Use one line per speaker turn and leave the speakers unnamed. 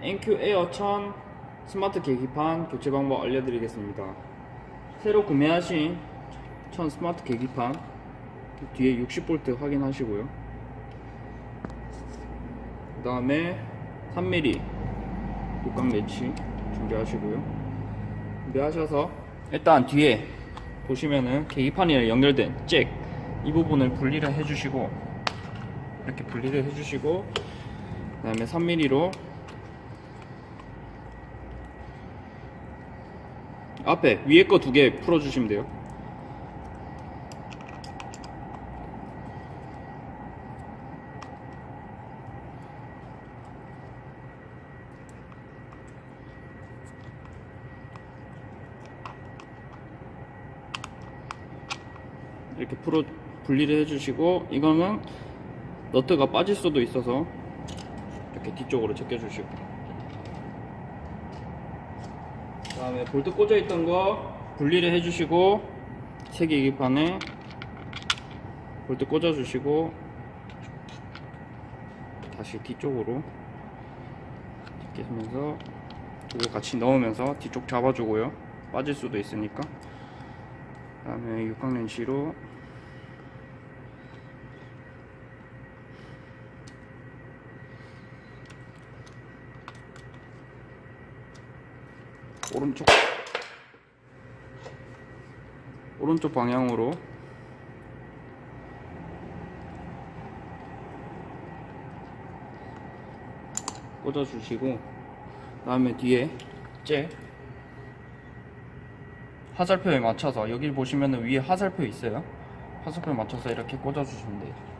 땡큐 에어 1000 스마트 계기판 교체 방법 알려드리겠습니다. 새로 구매하신 1000 스마트 계기판 뒤에 60V 확인하시고요. 그 다음에 3mm 육각 매치 준비하시고요. 준비하셔서 일단 뒤에 보시면은 계기판이랑 연결된 잭 이 부분을 분리를 해주시고 이렇게 분리를 해주시고 그 다음에 3mm로 앞에 위에 거 두 개 풀어주시면 돼요. 이렇게 풀어 분리를 해주시고 이거는 너트가 빠질 수도 있어서 이렇게 뒤쪽으로 제껴주시고 그 다음에 볼트 꽂아 있던 거 분리를 해주시고 세 계기판에 볼트 꽂아 주시고 다시 뒤쪽으로 제끼면서 이거 같이 넣으면서 뒤쪽 잡아주고요. 빠질 수도 있으니까. 그 다음에 육각렌치로 오른쪽. 오른쪽 방향으로. 꽂아 주시고 그다음에 뒤에 째 화살표에 맞춰서 여기 보시면은 위에 화살표 있어요? 화살표에 맞춰서 이렇게 꽂아 주시면 돼요